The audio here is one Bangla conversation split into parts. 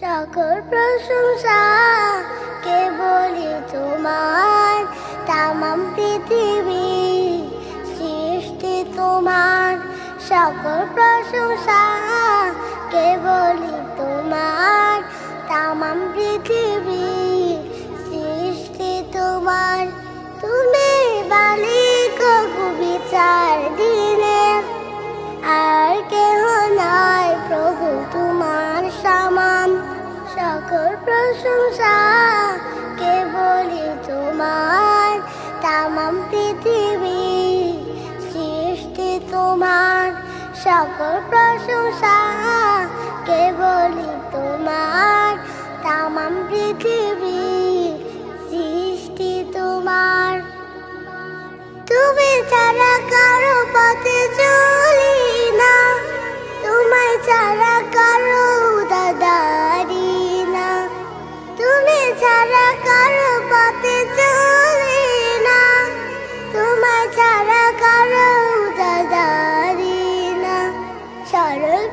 সকল প্রশংসা কে বলি তোমার? তামাম পৃথিবী সৃষ্টি তোমার। সকল প্রশংসা কে প্রশংসা কে বলি তোমার তামাম পৃথিবী সৃষ্টি তোমার সকল প্রশংসা।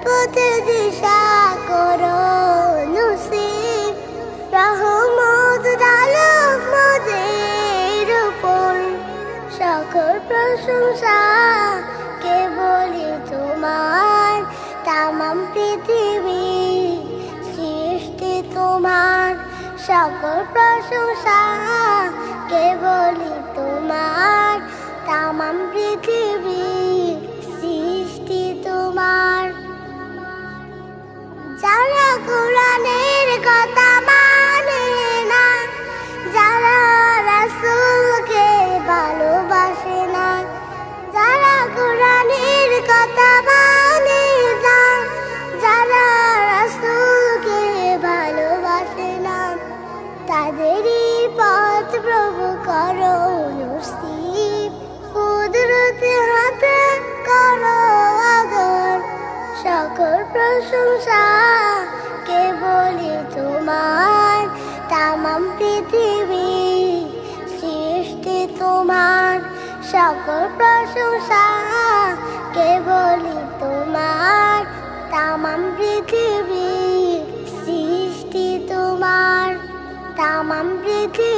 পথে দিশা করো নসিব। রহমত ডালক মোদের উপর। সকল প্রশংসা কে বলি তোমার। তামাম পৃথিবী সৃষ্টি তোমার। সকল প্রশংসা রহমত প্রভু করো নসিব কুদরতি হাতে করো আদর। সকল প্রশংসা কে বলি তোমার। তামাম পৃথিবী সৃষ্টি তোমার। সকল প্রশংসা কে বলি তোমার। তামাম পৃথিবী সৃষ্টি তোমার। তামাম পৃথিবী